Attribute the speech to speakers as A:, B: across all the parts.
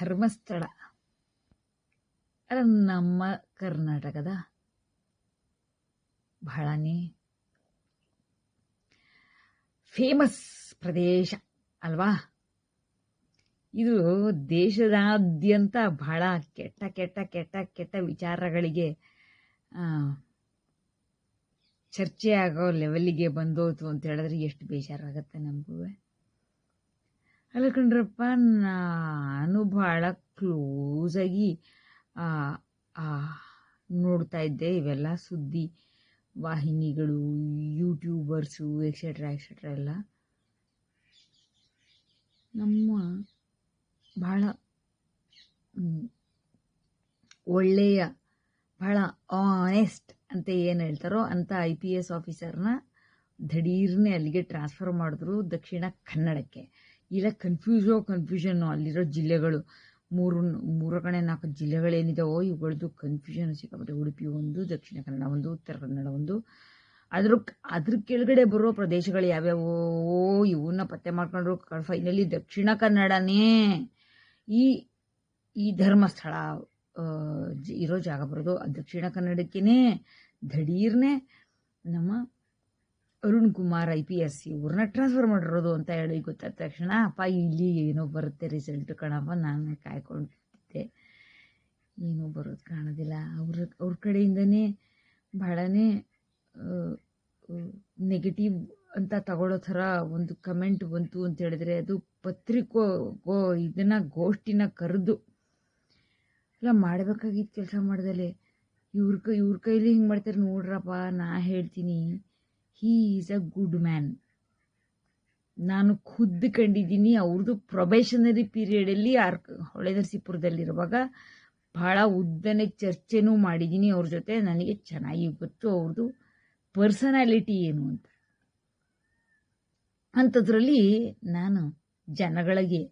A: ಧರ್ಮಸ್ಥಳ. ಅದು ನಮ್ಮ ಕರ್ನಾಟಕದ ಬಹಳನೇ ಫೇಮಸ್ ಪ್ರದೇಶ ಅಲ್ವಾ? ಇದು ದೇಶದಾದ್ಯಂತ ಬಹಳ ಕೆಟ್ಟ ಕೆಟ್ಟ ಕೆಟ್ಟ ಕೆಟ್ಟ ವಿಚಾರಗಳಿಗೆ ಚರ್ಚೆ ಆಗೋ ಲೆವೆಲ್ಲಿಗೆ ಬಂದೋಯ್ತು ಅಂತ ಹೇಳಿದ್ರೆ ಎಷ್ಟು ಬೇಜಾರಾಗತ್ತೆ ನಮಗೂ ಅಲ್ಲ ಕಣ್ರಪ್ಪ ನಾನು ಭಾಳ ಕ್ಲೋಸಾಗಿ ನೋಡ್ತಾ ಇದ್ದೆ. ಇವೆಲ್ಲ ಸುದ್ದಿ, ವಾಹಿನಿಗಳು ಯೂಟ್ಯೂಬರ್ಸು ಎಕ್ಸೆಟ್ರಾ ಎಕ್ಸೆಟ್ರಾ ಎಲ್ಲ. ನಮ್ಮ ಭಾಳ ಒಳ್ಳೆಯ, ಭಾಳ ಆನೆಸ್ಟ್ ಅಂತ ಏನು ಹೇಳ್ತಾರೋ ಅಂಥ ಐ ಪಿ ಎಸ್ ಆಫೀಸರ್ನ ದಿಢೀರ್ನೆ ಅಲ್ಲಿಗೆ ಟ್ರಾನ್ಸ್ಫರ್ ಮಾಡಿದ್ರು ದಕ್ಷಿಣ ಕನ್ನಡಕ್ಕೆ. ಇಲ್ಲ ಕನ್ಫ್ಯೂಸೋ ಕನ್ಫ್ಯೂಷನ್ ಅಲ್ಲಿರೋ ಜಿಲ್ಲೆಗಳು. ಮೂರು ಮೂರು ಕಡೆ ನಾಲ್ಕು ಜಿಲ್ಲೆಗಳೇನಿದಾವೋ ಇವುಗಳದ್ದು ಕನ್ಫ್ಯೂಷನ್ ಸಿಕ್ಕಾಪಟ್ಟೆ ಉಡುಪಿ ಒಂದು, ದಕ್ಷಿಣ ಕನ್ನಡ ಒಂದು, ಉತ್ತರ ಕನ್ನಡ ಒಂದು. ಅದ್ರ ಅದ್ರ ಕೆಳಗಡೆ ಬರೋ ಪ್ರದೇಶಗಳು ಯಾವ್ಯಾವೋ ಇವನ್ನ ಪತ್ತೆ ಮಾಡ್ಕೊಂಡ್ರು ಫೈನಲಿ ದಕ್ಷಿಣ ಕನ್ನಡನೇ. ಈ ಈ ಧರ್ಮಸ್ಥಳ ಇರೋ ಜಾಗ ಬರೋದು ದಕ್ಷಿಣ ಕನ್ನಡಕ್ಕೇ ಧಡೀರ್ನೇ ನಮ್ಮ Arun Kumar I P S ಇವ್ರನ್ನ ಟ್ರಾನ್ಸ್ಫರ್ ಮಾಡಿರೋದು ಅಂತ ಹೇಳಿ ಗೊತ್ತಾದ ತಕ್ಷಣ, ಅಪ್ಪ, ಇಲ್ಲಿ ಏನೋ ಬರುತ್ತೆ ರಿಸಲ್ಟ್ ಕಣಪ್ಪ, ನಾನು ಕಾಯ್ಕೊಂಡಿದ್ದೆ. ಏನೂ ಬರೋದು ಕಾಣೋದಿಲ್ಲ. ಅವ್ರ ಅವ್ರ ಕಡೆಯಿಂದನೇ ಭಾಳನೇ ನೆಗೆಟಿವ್ ಅಂತ ತಗೊಳ್ಳೋ ಥರ ಒಂದು ಕಮೆಂಟ್ ಬಂತು ಅಂತ ಹೇಳಿದ್ರೆ, ಅದು ಪತ್ರಿಕೋ, ಗೋ, ಇದನ್ನು ಗೋಷ್ಠಿನ ಕರೆದು ಎಲ್ಲ ಮಾಡಬೇಕಾಗಿತ್ತು ಕೆಲಸ ಮಾಡ್ದಲೆ. ಇವ್ರ ಕೈ, ಇವ್ರ ಕೈಲಿ ಹಿಂಗೆ ಮಾಡ್ತಾರೆ ನೋಡ್ರಪ್ಪ, ನಾ ಹೇಳ್ತೀನಿ. He is a good man ನಾನು ಖುದ್ದು ಕಂಡಿದ್ದೀನಿ ಅವ್ರದ್ದು ಪ್ರೊಬೇಷನರಿ ಪೀರಿಯಡಲ್ಲಿ ಆರ್ ಹೊಳೆನರಸೀಪುರದಲ್ಲಿರುವಾಗ ಭಾಳ ಉದ್ದನೆ ಚರ್ಚೆನೂ ಮಾಡಿದ್ದೀನಿ. ಅವ್ರ ಜೊತೆ ನನಗೆ ಚೆನ್ನಾಗಿ ಗೊತ್ತು ಅವ್ರದ್ದು ಪರ್ಸನಾಲಿಟಿ ಏನು ಅಂತ. ಅಂಥದ್ರಲ್ಲಿ ನಾನು ಜನಗಳಿಗೆ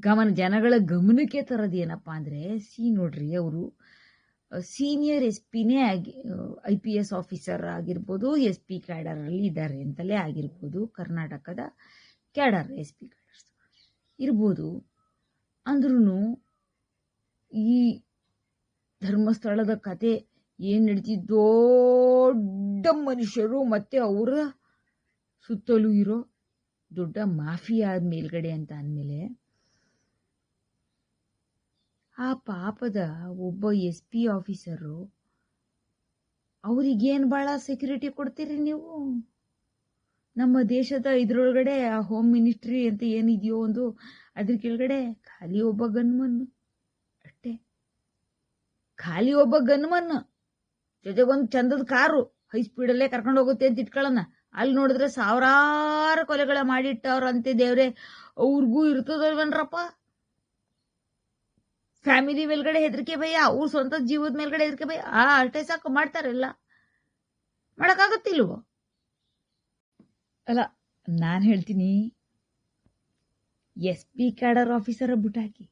A: ಗಮನ, ಜನಗಳ ಗಮನಕ್ಕೆ ತರೋದು ಏನಪ್ಪ ಅಂದರೆ ಸಿ ನೋಡ್ರಿ ಅವರು ಸೀನಿಯರ್ ಎಸ್ ಪಿನೇ ಆಗಿ ಐ ಪಿ ಎಸ್ ಆಫೀಸರ್ ಆಗಿರ್ಬೋದು ಎಸ್ ಪಿ ಕ್ಯಾಡರಲ್ಲಿ ಇದ್ದಾರೆ ಅಂತಲೇ ಆಗಿರ್ಬೋದು, ಕರ್ನಾಟಕದ ಕ್ಯಾಡರ್ ಎಸ್ ಪಿ ಕ್ಯಾಡರ್ಸ್ ಇರ್ಬೋದು. ಅಂದ್ರೂ ಈ ಧರ್ಮಸ್ಥಳದ ಕತೆ ಏನು ನಡೀತಿದ್ದು ದೊಡ್ಡ ಮನುಷ್ಯರು ಮತ್ತು ಅವರ ಸುತ್ತಲೂ ಇರೋ ದೊಡ್ಡ ಮಾಫಿಯಾದ ಮೇಲ್ಗಡೆ ಅಂತ ಅಂದಮೇಲೆ ಆ ಪಾಪದ ಒಬ್ಬ ಎಸ್ ಪಿ ಆಫೀಸರು, ಅವ್ರಿಗೇನು ಭಾಳ ಸೆಕ್ಯೂರಿಟಿ ಕೊಡ್ತೀರಿ ನೀವು? ನಮ್ಮ ದೇಶದ ಇದರೊಳಗಡೆ ಆ ಹೋಮ್ ಮಿನಿಸ್ಟ್ರಿ ಅಂತ ಏನಿದೆಯೋ ಒಂದು, ಅದ್ರ ಕೆಳಗಡೆ ಖಾಲಿ ಒಬ್ಬ ಗನ್ಮನ್ ಅಷ್ಟೇ. ಖಾಲಿ ಒಬ್ಬ ಗನ್ಮನ್ ಜೊತೆಗೊಂದು ಚಂದದ ಕಾರು ಹೈ ಸ್ಪೀಡಲ್ಲೇ ಕರ್ಕೊಂಡು ಹೋಗುತ್ತೆ ಅಂತ ಇಟ್ಕೊಳ್ಳೋಣ ಅಲ್ಲಿ ನೋಡಿದ್ರೆ ಸಾವಿರಾರು ಕೊಲೆಗಳ ಮಾಡಿಟ್ಟವ್ರಂತೆ ದೇವ್ರೆ. ಅವ್ರಿಗೂ ಇರ್ತದಲ್ವನ್ರಪ್ಪ? ಫ್ಯಾಮಿಲಿ ಮೇಲ್ಗಡೆ ಹೆದರಿಕೆ ಭಯ, ಅವ್ರ ಸ್ವಂತ ಜೀವದ ಮೇಲ್ಗಡೆ ಹೆದರಿಕೆ ಭಯ, ಆ ಅಷ್ಟೇ ಸಾಕು, ಮಾಡ್ತಾರಲ್ಲ. ಮಾಡಕ್ಕಾಗತ್ತಿಲ್ವೋ? ಅಲ್ಲ, ನಾನು ಹೇಳ್ತೀನಿ, ಎಸ್ ಪಿ ಕ್ಯಾಡರ್ ಆಫೀಸರ ಬುಟಾಕಿ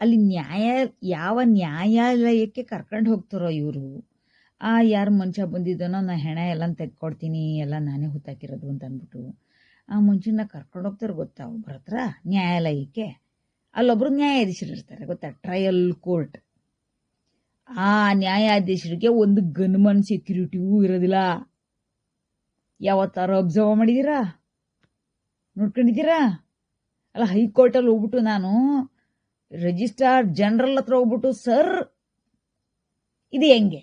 A: ಅಲ್ಲಿ ನ್ಯಾಯ, ಯಾವ ನ್ಯಾಯಾಲಯಕ್ಕೆ ಕರ್ಕೊಂಡು ಹೋಗ್ತಾರೋ ಇವರು? ಆ, ಯಾರು ಮನುಷ್ಯ ಬಂದಿದ್ದನೋ, ನಾ ಹೆಣ ಎಲ್ಲ ತೆಗ್ಕೊಡ್ತೀನಿ, ಎಲ್ಲ ನಾನೇ ಹುತ್ತಾಕಿರೋದು ಅಂತ ಅಂದ್ಬಿಟ್ಟು ಆ ಮನುಷ್ಯನ ಕರ್ಕೊಂಡು ಹೋಗ್ತಾರೆ ಗೊತ್ತಾ ಒಬ್ಬರ ಹತ್ರ? ನ್ಯಾಯಾಲಯಕ್ಕೆ. ಅಲ್ಲೊಬ್ರು ನ್ಯಾಯಾಧೀಶರು ಇರ್ತಾರೆ, ಗೊತ್ತಾ? ಟ್ರಯಲ್ ಕೋರ್ಟ್ ಆ ನ್ಯಾಯಾಧೀಶರಿಗೆ ಒಂದು ಗನ್ಮನ್ ಸೆಕ್ಯೂರಿಟಿಯೂ ಇರೋದಿಲ್ಲ. ಯಾವತ್ತಾರು ಅಬ್ಸರ್ವ್ ಮಾಡಿದ್ದೀರಾ ನೋಡ್ಕೊಂಡಿದ್ದೀರಾ? ಅಲ್ಲ, ಹೈಕೋರ್ಟಲ್ಲಿ ಹೋಗ್ಬಿಟ್ಟು ನಾನು ರಿಜಿಸ್ಟ್ರಾರ್ ಜನರಲ್ ಹತ್ರ ಹೋಗ್ಬಿಟ್ಟು, ಸರ್, ಇದು ಹೆಂಗೆ?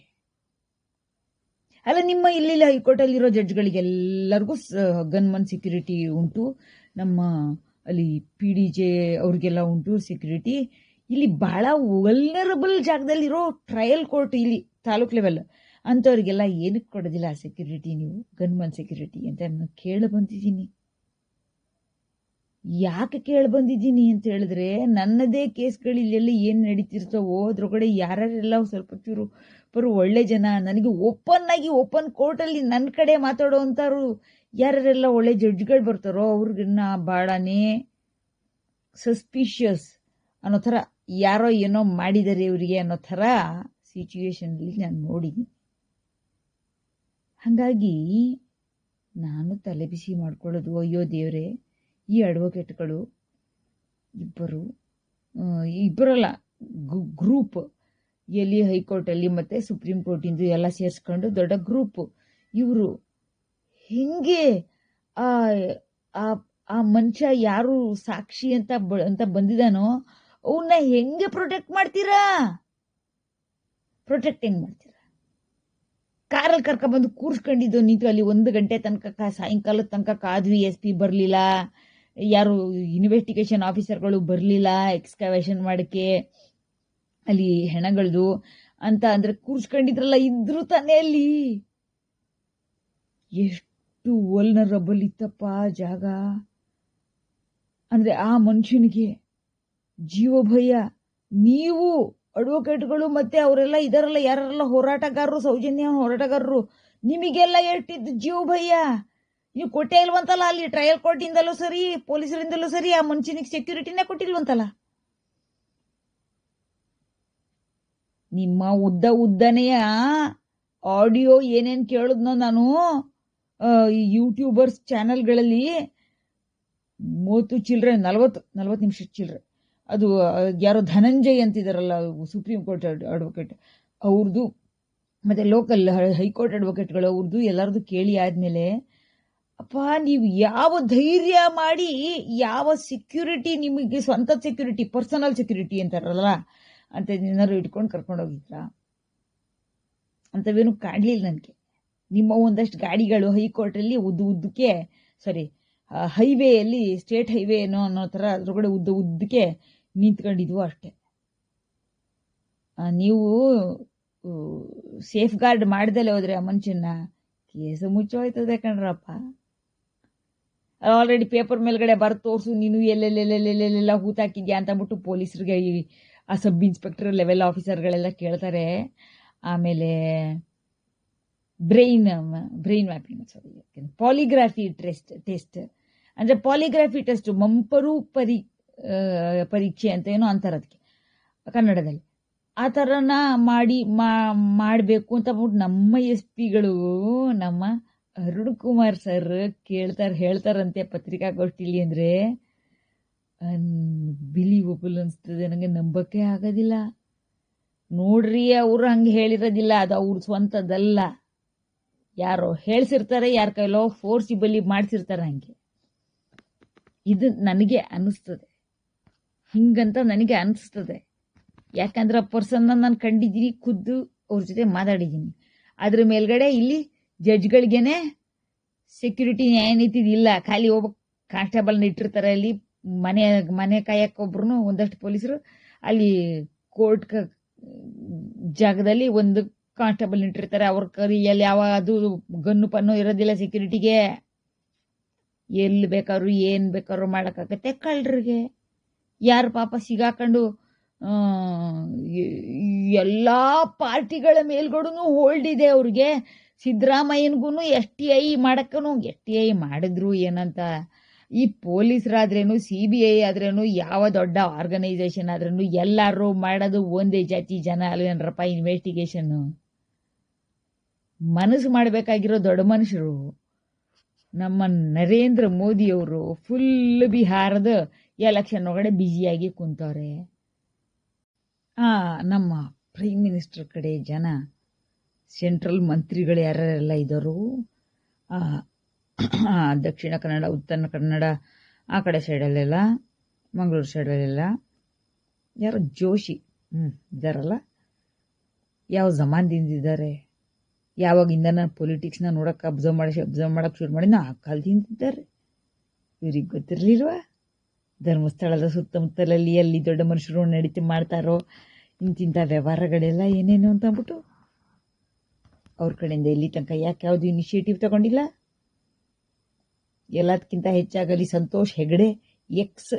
A: ಅಲ್ಲ, ನಿಮ್ಮ ಇಲ್ಲಿ ಹೈಕೋರ್ಟಲ್ಲಿರೋ ಜಡ್ಜ್ಗಳಿಗೆಲ್ಲರಿಗೂ ಗನ್ಮನ್ ಸೆಕ್ಯೂರಿಟಿ ಉಂಟು. ನಮ್ಮ ಅಲ್ಲಿ ಪಿ ಡಿ ಜೆ ಅವ್ರಿಗೆಲ್ಲ ಉಂಟು ಸೆಕ್ಯೂರಿಟಿ ಇಲ್ಲಿ ಬಹಳ ವಲ್ನರಬಲ್ ಜಾಗದಲ್ಲಿರೋ ಟ್ರಯಲ್ ಕೋರ್ಟ್ ಇಲ್ಲಿ, ತಾಲೂಕ್ ಲೆವೆಲ್ ಅಂಥವ್ರಿಗೆಲ್ಲ ಏನಕ್ಕೆ ಕೊಡೋದಿಲ್ಲ ಆ ಸೆಕ್ಯೂರಿಟಿ ನೀವು, ಗನ್ಮನ್ ಸೆಕ್ಯೂರಿಟಿ ಅಂತ ನಾನು ಕೇಳಿ ಬಂದಿದ್ದೀನಿ. ಯಾಕೆ ಕೇಳಿ ಬಂದಿದ್ದೀನಿ ಅಂತ ಹೇಳಿದ್ರೆ, ನನ್ನದೇ ಕೇಸ್ಗಳು ಇಲ್ಲೆಲ್ಲ ಏನು ನಡೀತಿರ್ತಾವೋ ಅದ್ರೊಳಗಡೆ ಯಾರ್ಯಾರೆಲ್ಲ ಸ್ವಲ್ಪ ಚೂರು ಬರೋ ಒಳ್ಳೆ ಜನ, ನನಗೆ ಓಪನ್ ಆಗಿ ಓಪನ್ ಕೋರ್ಟಲ್ಲಿ ನನ್ನ ಕಡೆ ಮಾತಾಡೋವಂಥವ್ರು ಯಾರ್ಯಾರೆಲ್ಲ ಒಳ್ಳೆ ಜಡ್ಜ್ಗಳು ಬರ್ತಾರೋ ಅವ್ರಿಗಿನ್ನ ಭಾಳನೇ ಸಸ್ಪಿಷಿಯಸ್ ಅನ್ನೋ ಥರ ಯಾರೋ ಏನೋ ಮಾಡಿದ್ದಾರೆ ಇವರಿಗೆ ಅನ್ನೋ ಥರ ಸಿಚುವೇಶನಲ್ಲಿ ನಾನು ನೋಡಿದ್ದೀನಿ ಹಾಗಾಗಿ ನಾನು ತಲೆ ಬಿಸಿ ಮಾಡ್ಕೊಳ್ಳೋದು, ಅಯ್ಯೋ ದೇವರೇ, ಈ ಅಡ್ವೊಕೇಟ್ಗಳು ಇಬ್ಬರು ಇಬ್ಬರಲ್ಲ ಗ್ರೂಪ್ ಎಲ್ಲಿ ಹೈಕೋರ್ಟಲ್ಲಿ ಮತ್ತು ಸುಪ್ರೀಂ ಕೋರ್ಟಿಂದು ಎಲ್ಲ ಸೇರಿಸ್ಕೊಂಡು ದೊಡ್ಡ ಗ್ರೂಪು ಇವರು. ಹೆಂಗೆ ಆ, ಆ- ಮನುಷ್ಯ ಯಾರು ಸಾಕ್ಷಿ ಅಂತ ಅಂತ ಬಂದಿದ್ದಾನೋ ಅವನ್ನ ಹೆಂಗೆ ಪ್ರೊಟೆಕ್ಟ್ ಮಾಡ್ತೀರಾ? ಪ್ರೊಟೆಕ್ಟ್ ಹೆಂಗ್ ಮಾಡ್ತೀರಾ? ಕಾರಲ್ಲಿ ಕರ್ಕೊಂಡ್ಬಂದು ಕೂರ್ಸ್ಕೊಂಡಿದ್ದು ನಿಂತು ಅಲ್ಲಿ ಒಂದು ಗಂಟೆ ತನಕ ಸಾಯಂಕಾಲದ ತನಕ ಕಾದ್ವಿ ಎಸ್ ಪಿ ಬರಲಿಲ್ಲ. ಯಾರು ಇನ್ವೆಸ್ಟಿಗೇಷನ್ ಆಫೀಸರ್ಗಳು ಬರಲಿಲ್ಲ ಎಕ್ಸ್ಕವೇಷನ್ ಮಾಡಕ್ಕೆ. ಅಲ್ಲಿ ಹೆಣಗಳದು ಅಂತ ಅಂದ್ರೆ ಕೂರ್ಸ್ಕೊಂಡಿದ್ರಲ್ಲ ಇದ್ರು ತಾನೇ ಅಲ್ಲಿ. ಎಷ್ಟು ವಲ್ನರಬಲ್ ಇತ್ತಪ್ಪ ಜಾಗ. ಅಂದರೆ ಆ ಮನುಷ್ಯನಿಗೆ ಜೀವ ಭಯ. ನೀವು ಅಡ್ವೊಕೇಟ್ಗಳು ಮತ್ತೆ ಅವರೆಲ್ಲ ಇದರಲ್ಲ ಯಾರೆಲ್ಲ ಹೋರಾಟಗಾರರು ಸೌಜನ್ಯ ಹೋರಾಟಗಾರರು, ನಿಮಗೆಲ್ಲ ಎಷ್ಟಿದ್ದು ಜೀವ ಭಯ? ನೀವು ಕೊಟ್ಟೇ ಇಲ್ವಂತಲ್ಲ ಅಲ್ಲಿ ಟ್ರಯಲ್ ಕೋರ್ಟಿಂದಲೂ ಸರಿ, ಪೊಲೀಸರಿಂದಲೂ ಸರಿ, ಆ ಮನುಷ್ಯನಿಗೆ ಸೆಕ್ಯೂರಿಟಿನೇ ಕೊಟ್ಟಿಲ್ವಂತಲ್ಲ. ನಿಮ್ಮ ಉದ್ದ ಉದ್ದನೆಯ ಆಡಿಯೋ ಏನೇನು ಕೇಳಿದ್ನೋ ನಾನು ಈ ಯೂಟ್ಯೂಬರ್ಸ್ ಚಾನಲ್ಗಳಲ್ಲಿ ಮೂವತ್ತು ಚಿಲ್ಲರೆ ನಲವತ್ತು ನಲವತ್ತು ನಿಮಿಷ ಚಿಲ್ಲರೆ ಅದು ಯಾರೋ ಧನಂಜಯ್ ಅಂತಿದಾರಲ್ಲ ಸುಪ್ರೀಂ ಕೋರ್ಟ್ ಅಡ್ವೊಕೇಟ್ ಅವ್ರದ್ದು ಮತ್ತು ಲೋಕಲ್ ಹೈಕೋರ್ಟ್ ಅಡ್ವೊಕೇಟ್ಗಳು ಅವ್ರದ್ದು ಎಲ್ಲರದ್ದು ಕೇಳಿ ಆದಮೇಲೆ, ಅಪ್ಪ, ನೀವು ಯಾವ ಧೈರ್ಯ ಮಾಡಿ ಯಾವ ಸೆಕ್ಯೂರಿಟಿ ನಿಮಗೆ ಸ್ವಂತ ಸೆಕ್ಯೂರಿಟಿ ಪರ್ಸನಲ್ ಸೆಕ್ಯೂರಿಟಿ ಅಂತಾರಲ್ಲ, ಅಂತ ಏನಾದ್ರು ಇಟ್ಕೊಂಡು ಕರ್ಕೊಂಡು ಹೋಗಿದ್ರಾ ಅಂಥವೇನು ಕಾಣಲಿಲ್ಲ ನನಗೆ. ನಿಮ್ಮ ಒಂದಷ್ಟು ಗಾಡಿಗಳು ಹೈಕೋರ್ಟಲ್ಲಿ ಉದ್ದ ಉದ್ದಕ್ಕೆ ಸಾರಿ ಹೈವೇಯಲ್ಲಿ ಸ್ಟೇಟ್ ಹೈವೇ ಏನೋ ಅನ್ನೋ ಥರ ಅದ್ರೊಳಗಡೆ ಉದ್ದ ಉದ್ದಕ್ಕೆ ನಿಂತ್ಕೊಂಡಿದ್ವು ಅಷ್ಟೇ. ನೀವು ಸೇಫ್ ಗಾರ್ಡ್ ಮಾಡ್ದಲೆ ಹೋದ್ರೆ ಆ ಮನುಷ್ಯನ ಕೇಸು ಮುಚ್ಚೋಯ್ತದೆ ಕಣ್ರಪ್ಪ. ಆಲ್ರೆಡಿ ಪೇಪರ್ ಮೇಲ್ಗಡೆ ಬರ್ ತೋರಿಸು, ನೀನು ಎಲ್ಲೆಲ್ಲೆಲ್ಲೆಲ್ಲೆಲ್ಲ ಹೂತಾಕಿದ್ಯಾ ಅಂತ ಅಂದ್ಬಿಟ್ಟು ಪೊಲೀಸರಿಗೆ ಆ ಸಬ್ ಇನ್ಸ್ಪೆಕ್ಟರ್ ಲೆವೆಲ್ ಆಫೀಸರ್ಗಳೆಲ್ಲ ಕೇಳ್ತಾರೆ. ಆಮೇಲೆ brain brain mapping sorry polygraphy test test ಅಂದರೆ ಪಾಲಿಗ್ರಾಫಿ ಟೆಸ್ಟ್ ಮಂಪರು ಪರಿ ಪರೀಕ್ಷೆ ಅಂತ ಏನೋ ಅಂತಾರೆ ಅದಕ್ಕೆ ಕನ್ನಡದಲ್ಲಿ. ಆ ಥರನ ಮಾಡಿ ಮಾಡಬೇಕು ಅಂತ ಅಂದ್ಬಿಟ್ಟು ನಮ್ಮ ಎಸ್ ಪಿಗಳು ನಮ್ಮ ಅರುಣ್ ಕುಮಾರ್ ಸರ್ ಕೇಳ್ತಾರೆ, ಹೇಳ್ತಾರಂತೆ ಪತ್ರಿಕಾಗೋಷ್ಠಿಲಿ ಅಂದರೆ ಅನ್ಬಿಲೀವಬಲ್ ಅನಿಸ್ತದೆ ನನಗೆ ನಂಬಕ್ಕೆ ಆಗೋದಿಲ್ಲ. ನೋಡ್ರಿ ಅವರು ಹಂಗೆ ಹೇಳಿರೋದಿಲ್ಲ, ಅದು ಅವ್ರ ಸ್ವಂತದಲ್ಲ. ಯಾರೋ ಹೇಳ್ಸಿರ್ತಾರೆ, ಯಾರ ಕೈಲೋ ಫೋರ್ಸಿಬಲಿ ಮಾಡಿಸಿರ್ತಾರೆ ಹಂಗೆ. ಇದು ನನಗೆ ಅನಿಸ್ತದೆ. ಹಿಂಗಂತ ನನಗೆ ಅನಿಸ್ತದೆ. ಯಾಕಂದ್ರೆ ಆ ಪರ್ಸನ್ನ ನಾನು ಕಂಡಿದ್ದೀನಿ, ಖುದ್ದು ಅವ್ರ ಜೊತೆ ಮಾತಾಡಿದ್ದೀನಿ. ಅದ್ರ ಮೇಲ್ಗಡೆ ಇಲ್ಲಿ ಜಡ್ಜ್ಗಳಿಗೇನೆ ಸೆಕ್ಯೂರಿಟಿ ನ್ಯಾಯನೀತಿ ಇಲ್ಲ. ಖಾಲಿ ಒಬ್ಬ ಕಾನ್ಸ್ಟೇಬಲ್ನ ಇಟ್ಟಿರ್ತಾರೆ ಅಲ್ಲಿ. ಮನೆ ಮನೆ ಕಾಯಕ್ಕೊಬ್ರು ಒಂದಷ್ಟು ಪೊಲೀಸರು ಅಲ್ಲಿ ಕೋರ್ಟ್ ಜಾಗದಲ್ಲಿ ಒಂದು ಕಾನ್ಸ್ಟೇಬಲ್ ಇಟ್ಟಿರ್ತಾರೆ ಅವ್ರ ಕರಿಯಲ್ಲಿ ಯಾವ ಅದು ಗನ್ನು ಪನ್ನು ಇರೋದಿಲ್ಲ ಸೆಕ್ಯೂರಿಟಿಗೆ. ಎಲ್ಲಿ ಬೇಕಾದ್ರು, ಏನು ಬೇಕಾದ್ರು ಮಾಡೋಕ್ಕಾಗತ್ತೆ ಕಳ್ಳರಿಗೆ. ಯಾರು ಪಾಪ ಸಿಗಾಕೊಂಡು ಎಲ್ಲ ಪಾರ್ಟಿಗಳ ಮೇಲ್ಗಡೆನೂ ಹೋಲ್ಡ್ ಇದೆ ಅವ್ರಿಗೆ. ಸಿದ್ದರಾಮಯ್ಯನಿಗೂ ಎಸ್ ಟಿ ಐ ಮಾಡಕ್ಕೂ ಎಸ್ ಟಿ ಐ ಮಾಡಿದ್ರು ಏನಂತ. ಈ ಪೊಲೀಸರಾದ್ರೇನು, ಸಿ ಬಿ ಐ ಆದ್ರೇನು, ಯಾವ ದೊಡ್ಡ ಆರ್ಗನೈಸೇಷನ್ ಆದ್ರೂ ಎಲ್ಲರೂ ಮಾಡೋದು ಒಂದೇ ಜಾತಿ ಜನ ಅಲ್ವೇನ್ರಪ್ಪ ಇನ್ವೆಸ್ಟಿಗೇಷನ್ನು ಮನಸ್ಸು ಮಾಡಬೇಕಾಗಿರೋ ದೊಡ್ಡ ಮನುಷ್ಯರು ನಮ್ಮ ನರೇಂದ್ರ ಮೋದಿಯವರು ಫುಲ್ ಬಿಹಾರದ ಎಲೆಕ್ಷನ್ ಒಳಗಡೆ ಬ್ಯುಸಿಯಾಗಿ ಕುಂತವ್ರೆ. ಆ, ನಮ್ಮ ಪ್ರೈಮ್ ಮಿನಿಸ್ಟರ್ ಕಡೆ ಜನ ಸೆಂಟ್ರಲ್ ಮಂತ್ರಿಗಳು ಯಾರೆಲ್ಲ ಇದ್ದರು? ದಕ್ಷಿಣ ಕನ್ನಡ, ಉತ್ತರ ಕನ್ನಡ, ಆ ಕಡೆ ಸೈಡಲ್ಲೆಲ್ಲ ಮಂಗಳೂರು ಸೈಡಲ್ಲೆಲ್ಲ ಯಾರೋ ಜೋಶಿ ಹ್ಞೂ ಇದ್ದಾರಲ್ಲ ಯಾವ ಜಮಾನ್ದಿಂದ ಇದ್ದಾರೆ? ಯಾವಾಗಿಂದ ನಾನು ಪೊಲಿಟಿಕ್ಸ್ನ ನೋಡೋಕೆ ಅಬ್ಸರ್ವ್ ಮಾಡಿ ಅಬ್ಸರ್ವ್ ಮಾಡೋಕೆ ಶುರು ಮಾಡಿ ಆ ಕಾಲದಿಂದಿದ್ದಾರೆ ಇವ್ರಿಗೆ ಗೊತ್ತಿರಲಿಲ್ವ? ಧರ್ಮಸ್ಥಳದ ಸುತ್ತಮುತ್ತಲಲ್ಲಿ ಎಲ್ಲಿ ದೊಡ್ಡ ಮನುಷ್ಯರು ನಡೀತಿ ಮಾಡ್ತಾರೋ ಇಂತಿಂಥ ವ್ಯವಹಾರಗಳೆಲ್ಲ ಏನೇನು ಅಂತ ಅಂದ್ಬಿಟ್ಟು ಅವ್ರ ಕಡೆಯಿಂದ ಇಲ್ಲಿ ತನಕ ಯಾಕೆ ಯಾವುದು ಇನಿಷಿಯೇಟಿವ್ ತಗೊಂಡಿಲ್ಲ? ಎಲ್ಲದಕ್ಕಿಂತ ಹೆಚ್ಚಾಗಲಿ ಸಂತೋಷ್ ಹೆಗಡೆ ಎಕ್ಸ್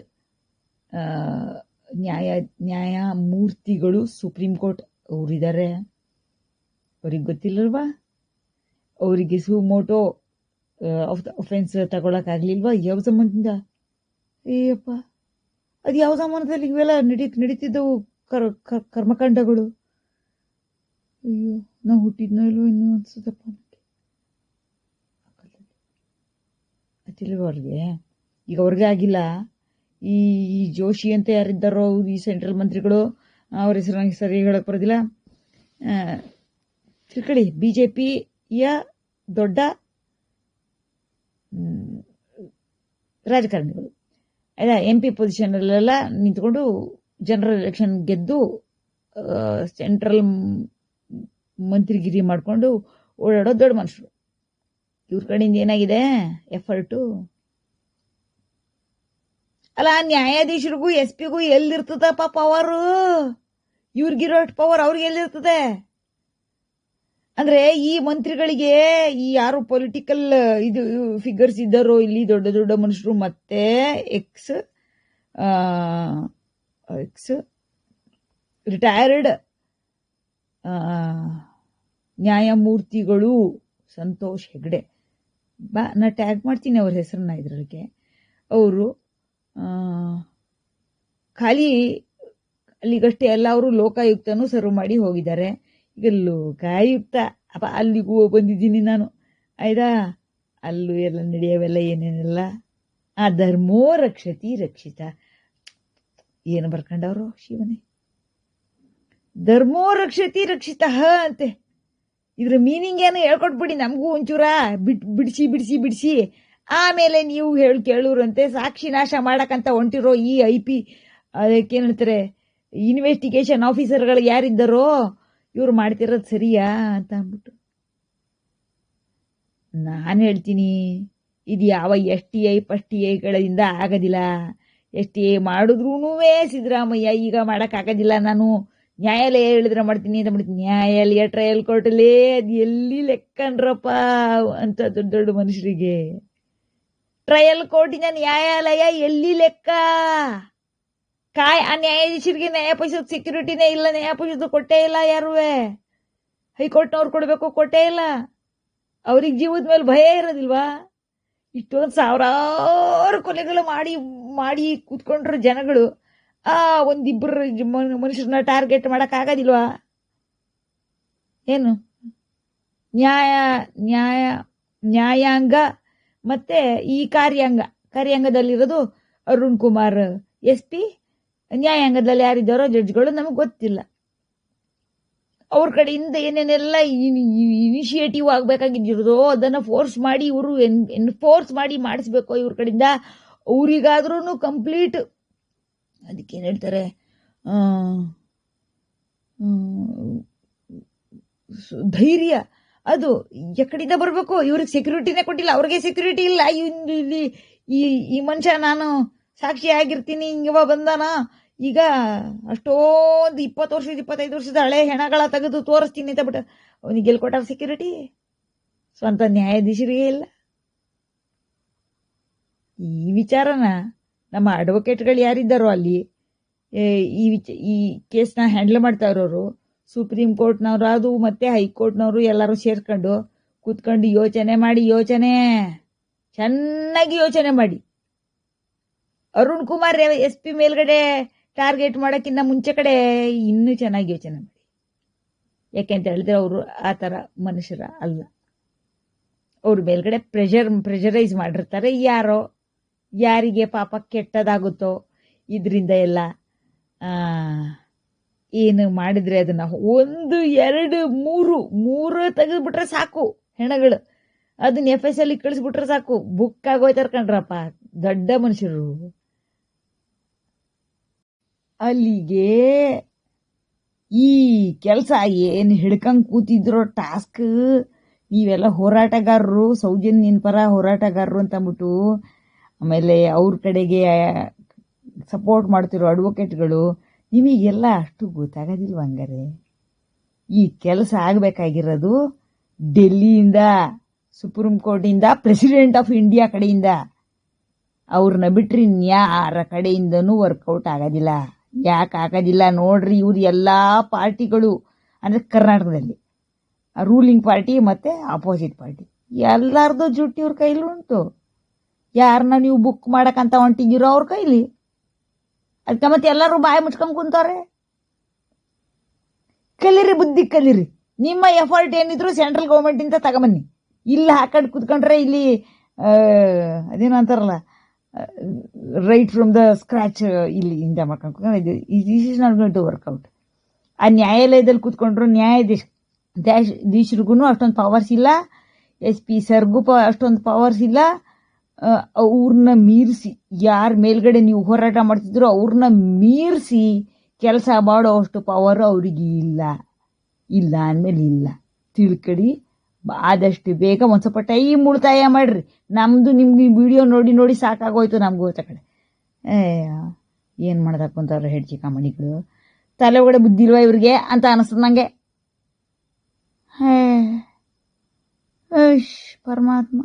A: ನ್ಯಾಯ, ನ್ಯಾಯಮೂರ್ತಿಗಳು ಸುಪ್ರೀಂ ಕೋರ್ಟ್ ಅವರಿದ್ದಾರೆ ಅವ್ರಿಗೆ ಗೊತ್ತಿಲ್ಲಲ್ವಾ ಅವರಿಗೆ ಸುಮೋಟೋ ಒಫೆನ್ಸ್ ತಗೊಳಕ್ಕಾಗ್ಲಿಲ್ವಾ ಯಾವ ಸಂಬಂಧದಿಂದ? ಏಯಪ್ಪ ಅದು ಯಾವ ಸಂಬಂಧದಲ್ಲಿ ಇವೆಲ್ಲ ನಡಿ, ನಡೀತಿದ್ದವು ಕರ್, ಕರ್- ಕರ್ಮಕಾಂಡಗಳು? ಅಯ್ಯೋ ನಾವು ಹುಟ್ಟಿದ್ನೋ ಇಲ್ವೋ ಇನ್ನೂ ಅನ್ಸುತ್ತಪ್ಪ ಗೊತ್ತಿಲ್ವ ಅವ್ರಿಗೆ. ಈಗ ಅವ್ರಿಗೆ ಆಗಿಲ್ಲ. ಈ ಈ ಜೋಶಿ ಅಂತ ಯಾರಿದ್ದಾರೋ, ಈ ಸೆಂಟ್ರಲ್ ಮಂತ್ರಿಗಳು, ಅವ್ರ ಹೆಸರು ನನಗೆ ಸರಿ ಹೇಳಕ್ಕೆ ಬರೋದಿಲ್ಲ. ತಿಳ್ಕೊಳ್ಳಿ ಬಿ ಜೆ ಪಿಯ ದೊಡ್ಡ ರಾಜಕಾರಣಿಗಳು. ಆಯ್ತಾ ಎಂ ಪಿ ಪೊಸಿಷನಲ್ಲೆಲ್ಲ ನಿಂತ್ಕೊಂಡು ಜನರಲ್ ಎಲೆಕ್ಷನ್ ಗೆದ್ದು ಸೆಂಟ್ರಲ್ ಮಂತ್ರಿಗಿರಿ ಮಾಡಿಕೊಂಡು ಓಡಾಡೋ ದೊಡ್ಡ ಮನುಷ್ಯರು. ಇವ್ರ ಕಡೆಯಿಂದ ಏನಾಗಿದೆ? ಎಫರ್ಟು. ಅಲ್ಲ, ನ್ಯಾಯಾಧೀಶರಿಗೂ, ಎಸ್ ಪಿಗೂ ಎಲ್ಲಿರ್ತದಪ್ಪ ಪವರು ಇವ್ರಿಗಿರೋ ಪವರ್ ಅವ್ರಿಗೆ ಎಲ್ಲಿರ್ತದೆ? ಅಂದ್ರೆ ಈ ಮಂತ್ರಿಗಳಿಗೆ ಈ ಯಾರು ಪೊಲಿಟಿಕಲ್ ಇದು ಫಿಗರ್ಸ್ ಇದ್ದಾರೋ ಇಲ್ಲಿ ದೊಡ್ಡ ದೊಡ್ಡ ಮನುಷ್ಯರು ಮತ್ತೆ ಎಕ್ಸ್ ಎಕ್ಸ್ ರಿಟೈರ್ಡ್ ನ್ಯಾಯಮೂರ್ತಿಗಳು ಸಂತೋಷ್ ಹೆಗ್ಡೆ. ಬಾ, ನಾ ಟ್ಯಾಗ್ ಮಾಡ್ತೀನಿ ಅವ್ರ ಹೆಸರನ್ನ ಇದರೊಳಗೆ. ಅವರು ಖಾಲಿ, ಅಲ್ಲಿಗಷ್ಟೇ ಅವರು ಲೋಕಾಯುಕ್ತನೂ ಸರ್ವ್ ಮಾಡಿ ಹೋಗಿದ್ದಾರೆ. ಈಗ ಲೋಕಾಯುಕ್ತ ಅಪ್ಪ ಅಲ್ಲಿಗೂ ಬಂದಿದ್ದೀನಿ ನಾನು. ಆಯ್ತಾ? ಅಲ್ಲೂ ಎಲ್ಲ ನಡೆಯವೆಲ್ಲ ಏನೇನೆಲ್ಲ? ಆ ಧರ್ಮೋ ರಕ್ಷತಿ ರಕ್ಷಿತ. ಏನು ಬರ್ಕೊಂಡವರು ಶಿವನೇ? ಧರ್ಮೋ ರಕ್ಷತಿ ರಕ್ಷಿತ ಅಂತೆ. ಇದ್ರ ಮೀನಿಂಗ್ ಏನು ಹೇಳ್ಕೊಟ್ಬಿಡಿ ನಮಗೂ ಒಂಚೂರ ಬಿಟ್ ಬಿಡಿಸಿ ಬಿಡಿಸಿ ಬಿಡಿಸಿ. ಆಮೇಲೆ ನೀವು ಹೇಳಿ ಕೇಳೋರಂತೆ, ಸಾಕ್ಷಿ ನಾಶ ಮಾಡೋಕ್ಕಂತ ಹೊಂಟಿರೋ ಈ ಐ ಪಿ ಅದಕ್ಕೇನು ಹೇಳ್ತಾರೆ ಇನ್ವೆಸ್ಟಿಗೇಷನ್ ಆಫೀಸರ್ಗಳು ಯಾರಿದ್ದಾರೋ ಇವ್ರು ಮಾಡ್ತಿರೋದು ಸರಿಯಾ ಅಂತ ಅಂದ್ಬಿಟ್ಟು. ನಾನು ಹೇಳ್ತೀನಿ, ಇದು ಯಾವ S T I first T ಐಗಳಿಂದ ಆಗೋದಿಲ್ಲ. ಎಸ್ ಟಿ ಐ ಮಾಡಿದ್ರೂ ಸಿದ್ದರಾಮಯ್ಯ, ಈಗ ಮಾಡೋಕ್ಕಾಗೋದಿಲ್ಲ ನಾನು ನ್ಯಾಯಾಲಯ ಹೇಳಿದ್ರೆ ಮಾಡ್ತೀನಿ ಅಂತ ಮಾಡ್ತೀನಿ ನ್ಯಾಯಾಲಯ ಟ್ರಯಲ್ ಕೋರ್ಟಲ್ಲೇ ಅದು ಎಲ್ಲಿ ಲೆಕ್ಕನ್ರಪ್ಪ ಅಂತ ದೊಡ್ಡ ದೊಡ್ಡ ಮನುಷ್ಯರಿಗೆ. ಟ್ರಯಲ್ ಕೋರ್ಟಿನ ನ್ಯಾಯಾಲಯ ಎಲ್ಲಿ ಲೆಕ್ಕ? ಕಾಯ್, ಆ ನ್ಯಾಯಾಧೀಶರಿಗೆ ನ್ಯಾಯಪರಿಷತ್ ಸೆಕ್ಯೂರಿಟಿನೇ ಇಲ್ಲ ನ್ಯಾಯಪರಿಷತ್ ಕೊಟ್ಟೇ ಇಲ್ಲ ಯಾರುವೆ? ಹೈಕೋರ್ಟ್ನವ್ರು ಕೊಡಬೇಕು ಕೊಟ್ಟೇ ಇಲ್ಲ. ಅವ್ರಿಗೆ ಜೀವದ ಮೇಲೆ ಭಯ ಇರೋದಿಲ್ವಾ? ಇಷ್ಟೊಂದು ಸಾವಿರಾರು ಕೊಲೆಗಳು ಮಾಡಿ ಮಾಡಿ ಕೂತ್ಕೊಂಡ್ರು ಜನಗಳು. ಆ ಒಂದಿಬ್ಬರು ಮನುಷ್ಯರನ್ನ ಟಾರ್ಗೆಟ್ ಮಾಡೋಕ್ಕಾಗೋದಿಲ್ವಾ ಏನು? ನ್ಯಾಯ ನ್ಯಾಯ, ನ್ಯಾಯಾಂಗ ಮತ್ತೆ ಈ ಕಾರ್ಯಾಂಗ. ಕಾರ್ಯಾಂಗದಲ್ಲಿರೋದು ಅರುಣ್ ಕುಮಾರ್ ಎಸ್ ಪಿ ನ್ಯಾಯಾಂಗದಲ್ಲಿ ಯಾರಿದ್ದಾರೋ ಜಡ್ಜ್ಗಳು ನಮಗೆ ಗೊತ್ತಿಲ್ಲ. ಅವ್ರ ಕಡೆಯಿಂದ ಏನೇನೆಲ್ಲ ಇನಿಷಿಯೇಟಿವ್ ಆಗಬೇಕಾಗಿದ್ದಿರೋದೋ ಅದನ್ನು ಫೋರ್ಸ್ ಮಾಡಿ ಇವರು ಎನ್ಫೋರ್ಸ್ ಮಾಡಿ ಮಾಡಿಸ್ಬೇಕು ಇವ್ರ ಕಡೆಯಿಂದ. ಅವರಿಗಾದ್ರೂ ಕಂಪ್ಲೀಟ್ ಅದಕ್ಕೇನು ಹೇಳ್ತಾರೆ? ಧೈರ್ಯ. ಅದು ಎಕಡಿಂದ ಬರಬೇಕು? ಇವ್ರಿಗೆ ಸೆಕ್ಯೂರಿಟಿನೇ ಕೊಟ್ಟಿಲ್ಲ. ಅವ್ರಿಗೆ ಸೆಕ್ಯೂರಿಟಿ ಇಲ್ಲ. ಇಲ್ಲಿ ಈ ಈ ಮನುಷ್ಯ ನಾನು ಸಾಕ್ಷಿ ಆಗಿರ್ತೀನಿ. ಹಿಂಗವ ಬಂದಾನ. ಈಗ ಅಷ್ಟೊಂದು ಇಪ್ಪತ್ತು ವರ್ಷದ ಇಪ್ಪತ್ತೈದು ವರ್ಷದ ಹಳೆ ಹೆಣಗಳ ತೆಗೆದು ತೋರಿಸ್ತೀನಿ ಅಂತ ಬಿಟ್ಟು ಅವನಿಗೆ ಎಲ್ಲಿ ಕೊಟ್ಟಾರ ಸೆಕ್ಯೂರಿಟಿ ಸ್ವಂತ ನ್ಯಾಯಾಧೀಶರಿಗೆ ಇಲ್ಲ. ಈ ವಿಚಾರನ ನಮ್ಮ ಅಡ್ವೊಕೇಟ್ಗಳು ಯಾರಿದ್ದಾರೋ ಅಲ್ಲಿ ಈ ವಿಚ, ಈ ಕೇಸ್ನ ಹ್ಯಾಂಡಲ್ ಮಾಡ್ತಾ ಇರೋರು, ಸುಪ್ರೀಂ ಕೋರ್ಟ್ನವರು ಅದು ಮತ್ತೆ ಹೈಕೋರ್ಟ್ನವರು ಎಲ್ಲರೂ ಸೇರ್ಕೊಂಡು ಕೂತ್ಕೊಂಡು ಯೋಚನೆ ಮಾಡಿ, ಯೋಚನೆ, ಚೆನ್ನಾಗಿ ಯೋಚನೆ ಮಾಡಿ. ಅರುಣ್ ಕುಮಾರ್ ಎಸ್ ಪಿ ಮೇಲ್ಗಡೆ ಟಾರ್ಗೆಟ್ ಮಾಡೋಕ್ಕಿಂತ ಮುಂಚೆ ಕಡೆ ಇನ್ನೂ ಚೆನ್ನಾಗಿ ಯೋಚನೆ ಮಾಡಿ. ಯಾಕೆಂತ ಹೇಳಿದ್ರೆ ಅವರು ಆ ಥರ ಮನುಷ್ಯರ ಅಲ್ಲ. ಅವ್ರ ಮೇಲ್ಗಡೆ ಪ್ರೆಷರ್ ಪ್ರೆಷರೈಸ್ ಮಾಡಿರ್ತಾರೆ. ಯಾರೋ, ಯಾರಿಗೆ ಪಾಪ ಕೆಟ್ಟದಾಗುತ್ತೋ, ಇದರಿಂದ ಎಲ್ಲ ಏನು ಮಾಡಿದ್ರೆ ಅದನ್ನ ಒಂದು, ಎರಡು, ಮೂರು ಮೂರು ತೆಗೆದ್ಬಿಟ್ರೆ ಸಾಕು ಹೆಣಗಳು. ಅದನ್ನ ಎಫ್ ಎಸ್ ಅಲ್ಲಿ ಕಳಿಸ್ಬಿಟ್ರೆ ಸಾಕು. ಬುಕ್ ಆಗೋಯ್ತಾರ ಕಣ್ರಪ್ಪ. ದೊಡ್ಡ ಮನುಷ್ಯರು. ಅಲ್ಲಿಗೆ ಈ ಕೆಲಸ ಏನು ಹಿಡ್ಕಂಗ್ ಕೂತಿದ್ರೋ ಟಾಸ್ಕ್, ನೀವೆಲ್ಲ ಹೋರಾಟಗಾರರು ಸೌಜನ್ಯನ ಪರ ಹೋರಾಟಗಾರರು ಅಂತ ಅಂದ್ಬಿಟ್ಟು ಆಮೇಲೆ ಅವ್ರ ಕಡೆಗೆ ಸಪೋರ್ಟ್ ಮಾಡ್ತಿರೋ ಅಡ್ವೊಕೇಟ್ಗಳು, ನಿಮಗೆಲ್ಲ ಅಷ್ಟು ಗೊತ್ತಾಗೋದಿಲ್ವ ಹಂಗಾರೆ? ಈ ಕೆಲಸ ಆಗಬೇಕಾಗಿರೋದು ಡೆಲ್ಲಿಯಿಂದ, ಸುಪ್ರೀಂ ಕೋರ್ಟಿಂದ, ಪ್ರೆಸಿಡೆಂಟ್ ಆಫ್ ಇಂಡಿಯಾ ಕಡೆಯಿಂದ. ಅವ್ರನ್ನ ಬಿಟ್ಟರೆ ಇನ್ಯಾರ ಕಡೆಯಿಂದನೂ ವರ್ಕೌಟ್ ಆಗೋದಿಲ್ಲ. ಯಾಕೆ ಆಗೋದಿಲ್ಲ ನೋಡ್ರಿ ಇವ್ರು ಎಲ್ಲ ಪಾರ್ಟಿಗಳು ಅಂದರೆ ಕರ್ನಾಟಕದಲ್ಲಿ. ರೂಲಿಂಗ್ ಪಾರ್ಟಿ ಮತ್ತು ಅಪೋಸಿಟ್ ಪಾರ್ಟಿ ಎಲ್ಲರದ್ದು ಜುಟ್ಟಿ ಇವ್ರ ಕೈಲಿ ಉಂಟು. ಯಾರನ್ನ ನೀವು ಬುಕ್ ಮಾಡೋಕ್ಕಂತ ಹೊಂಟಿದ್ದೀರೋ ಅವ್ರ ಕೈಲಿ. ಅದಕ್ಕೆ ಮತ್ತೆ ಎಲ್ಲರೂ ಬಾಯಿ ಮುಚ್ಕೊಂಡು ಕುಂತವ್ರೆ. ಕಲೀರಿ ಬುದ್ಧಿ ಕಲೀರಿ. ನಿಮ್ಮ ಎಫರ್ಟ್ ಏನಿದ್ರು ಸೆಂಟ್ರಲ್ ಗೌರ್ಮೆಂಟಿಂದ ತಗೊಂಬನ್ನಿ ಇಲ್ಲಿ ಹಾಕೊಂಡು ಕುತ್ಕೊಂಡ್ರೆ ಇಲ್ಲಿ ಅದೇನು ಅಂತಾರಲ್ಲ ರೈಟ್ ಫ್ರಮ್ ದ ಸ್ಕ್ರ್ಯಾಚ್ ಇಲ್ಲಿ ಇಂದ ಮಾಡ್ಕೊಂಡು this is not to work out ಆ ನ್ಯಾಯಾಲಯದಲ್ಲಿ ಕೂತ್ಕೊಂಡ್ರು ನ್ಯಾಯಾಧೀಶ ದೀಶ್ರಿಗೂ ಅಷ್ಟೊಂದು ಪವರ್ಸ್ ಇಲ್ಲ. ಎಸ್ ಪಿ ಸರ್ಗೂ ಪ, ಅಷ್ಟೊಂದು ಪವರ್ಸ್ ಇಲ್ಲ. ಅವ್ರನ್ನ ಮೀರಿಸಿ, ಯಾರ ಮೇಲ್ಗಡೆ ನೀವು ಹೋರಾಟ ಮಾಡ್ತಿದ್ರು ಅವ್ರನ್ನ ಮೀರಿಸಿ ಕೆಲಸ ಮಾಡೋ ಅಷ್ಟು ಪವರ್ ಅವ್ರಿಗೆ ಇಲ್ಲ. ಇಲ್ಲ ಅಂದಮೇಲೆ ಇಲ್ಲ. ತಿಳ್ಕಡಿ ಆದಷ್ಟು ಬೇಗ ಒಂದು ಸ್ವಲ್ಪ ಟೈಮ್ ಉಳಿತಾಯ ಮಾಡಿರಿ. ನಮ್ಮದು ನಿಮ್ಗೆ ವಿಡಿಯೋ ನೋಡಿ ನೋಡಿ ಸಾಕಾಗೋಯ್ತು ನಮಗೂ ಕಡೆ. ಏ, ಏನು ಮಾಡೋದಕ್ಕೆ ಕುಂತವ್ರೆ ಹೆಡ್ಜಿ ಕಾಮಣಿಗಳು ತಲೆ ಒಳಗಡೆ ಬುದ್ಧಿಲ್ವ ಇವ್ರಿಗೆ ಅಂತ ಅನಿಸ್ತದೆ ನನಗೆ ಹೇ, ಐಶ್, ಪರಮಾತ್ಮ.